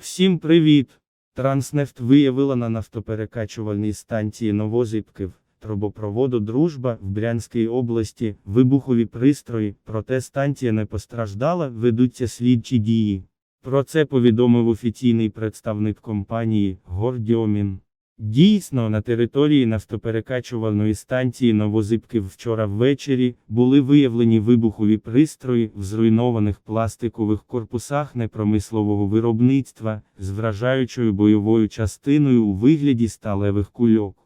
Всім привіт! Транснефт виявила на нафтоперекачувальній станції Новозипків, трубопроводу Дружба в Брянській області, вибухові пристрої, проте станція не постраждала, ведуться слідчі дії. Про це повідомив офіційний представник компанії Гордіомін. Дійсно, на території нафтоперекачувальної станції Новозибків вчора ввечері були виявлені вибухові пристрої в зруйнованих пластикових корпусах непромислового виробництва з вражаючою бойовою частиною у вигляді сталевих кульок.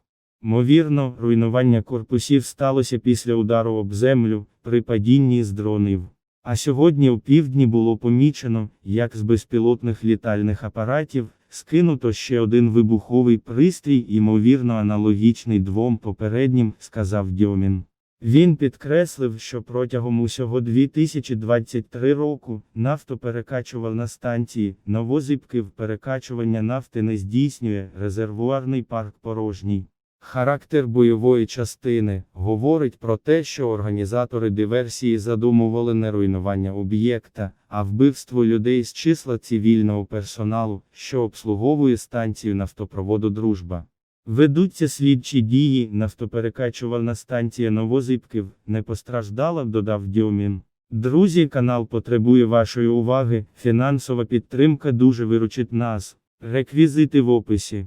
Мовірно, руйнування корпусів сталося після удару об землю при падінні з дронів. А сьогодні у півдні було помічено, як з безпілотних літальних апаратів скинуто ще один вибуховий пристрій, ймовірно аналогічний двом попереднім, сказав Дьомін. Він підкреслив, що протягом усього 2023 року нафтоперекачувальна станції Новозибків перекачування нафти не здійснює, резервуарний парк порожній. Характер бойової частини говорить про те, що організатори диверсії задумували не руйнування об'єкта, а вбивство людей з числа цивільного персоналу, що обслуговує станцію нафтопроводу Дружба. Ведуться слідчі дії, нафтоперекачувальна станція Новозибків не постраждала, додав Дьомін. Друзі, канал потребує вашої уваги, фінансова підтримка дуже виручить нас. Реквізити в описі.